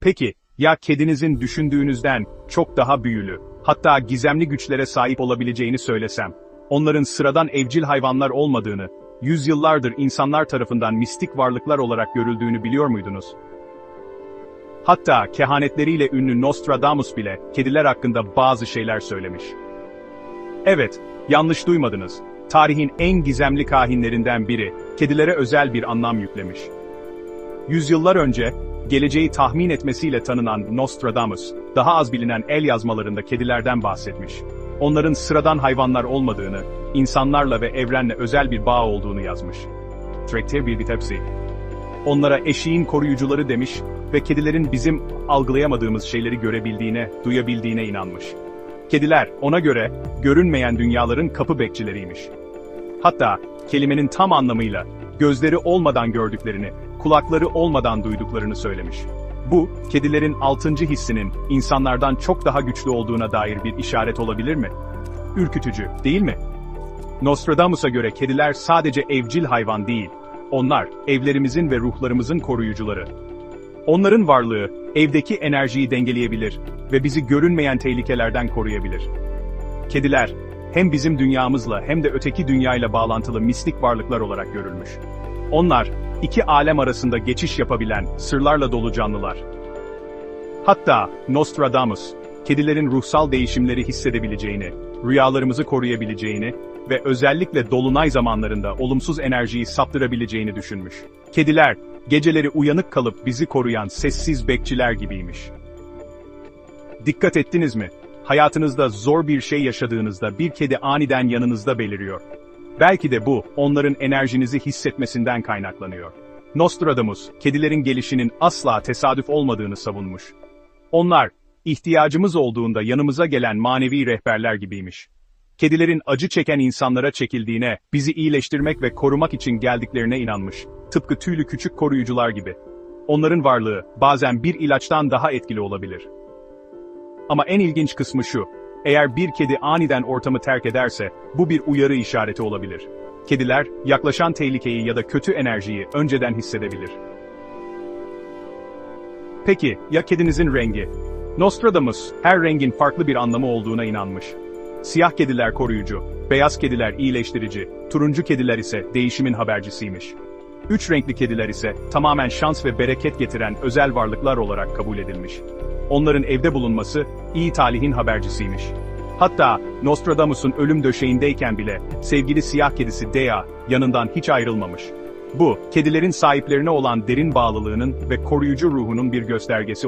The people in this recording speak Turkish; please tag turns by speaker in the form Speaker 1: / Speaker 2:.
Speaker 1: Peki, ya kedinizin düşündüğünüzden çok daha büyülü, hatta gizemli güçlere sahip olabileceğini söylesem, onların sıradan evcil hayvanlar olmadığını, yüzyıllardır insanlar tarafından mistik varlıklar olarak görüldüğünü biliyor muydunuz? Hatta kehanetleriyle ünlü Nostradamus bile kediler hakkında bazı şeyler söylemiş. Evet, yanlış duymadınız. Tarihin en gizemli kahinlerinden biri, kedilere özel bir anlam yüklemiş. Yüzyıllar önce, geleceği tahmin etmesiyle tanınan Nostradamus, daha az bilinen el yazmalarında kedilerden bahsetmiş. Onların sıradan hayvanlar olmadığını, insanlarla ve evrenle özel bir bağ olduğunu yazmış. Trekte bir tepsi. Onlara eşiğin koruyucuları demiş ve kedilerin bizim algılayamadığımız şeyleri görebildiğine, duyabildiğine inanmış. Kediler, ona göre, görünmeyen dünyaların kapı bekçileriymiş. Hatta, kelimenin tam anlamıyla, gözleri olmadan gördüklerini, kulakları olmadan duyduklarını söylemiş. Bu, kedilerin altıncı hissinin, insanlardan çok daha güçlü olduğuna dair bir işaret olabilir mi? Ürkütücü, değil mi? Nostradamus'a göre kediler sadece evcil hayvan değil, onlar, evlerimizin ve ruhlarımızın koruyucuları. Onların varlığı, evdeki enerjiyi dengeleyebilir ve bizi görünmeyen tehlikelerden koruyabilir. Kediler, hem bizim dünyamızla hem de öteki dünyayla bağlantılı mistik varlıklar olarak görülmüş. Onlar, iki alem arasında geçiş yapabilen, sırlarla dolu canlılar. Hatta, Nostradamus, kedilerin ruhsal değişimleri hissedebileceğini, rüyalarımızı koruyabileceğini ve özellikle dolunay zamanlarında olumsuz enerjiyi saptırabileceğini düşünmüş. Kediler, geceleri uyanık kalıp bizi koruyan sessiz bekçiler gibiymiş. Dikkat ettiniz mi? Hayatınızda zor bir şey yaşadığınızda bir kedi aniden yanınızda beliriyor. Belki de bu, onların enerjinizi hissetmesinden kaynaklanıyor. Nostradamus, kedilerin gelişinin asla tesadüf olmadığını savunmuş. Onlar, ihtiyacımız olduğunda yanımıza gelen manevi rehberler gibiymiş. Kedilerin acı çeken insanlara çekildiğine, bizi iyileştirmek ve korumak için geldiklerine inanmış. Tıpkı tüylü küçük koruyucular gibi. Onların varlığı, bazen bir ilaçtan daha etkili olabilir. Ama en ilginç kısmı şu, eğer bir kedi aniden ortamı terk ederse, bu bir uyarı işareti olabilir. Kediler, yaklaşan tehlikeyi ya da kötü enerjiyi önceden hissedebilir. Peki, ya kedinizin rengi? Nostradamus, her rengin farklı bir anlamı olduğuna inanmış. Siyah kediler koruyucu, beyaz kediler iyileştirici, turuncu kediler ise değişimin habercisiymiş. Üç renkli kediler ise tamamen şans ve bereket getiren özel varlıklar olarak kabul edilmiş. Onların evde bulunması, iyi talihin habercisiymiş. Hatta, Nostradamus'un ölüm döşeğindeyken bile, sevgili siyah kedisi Dea, yanından hiç ayrılmamış. Bu, kedilerin sahiplerine olan derin bağlılığının ve koruyucu ruhunun bir göstergesi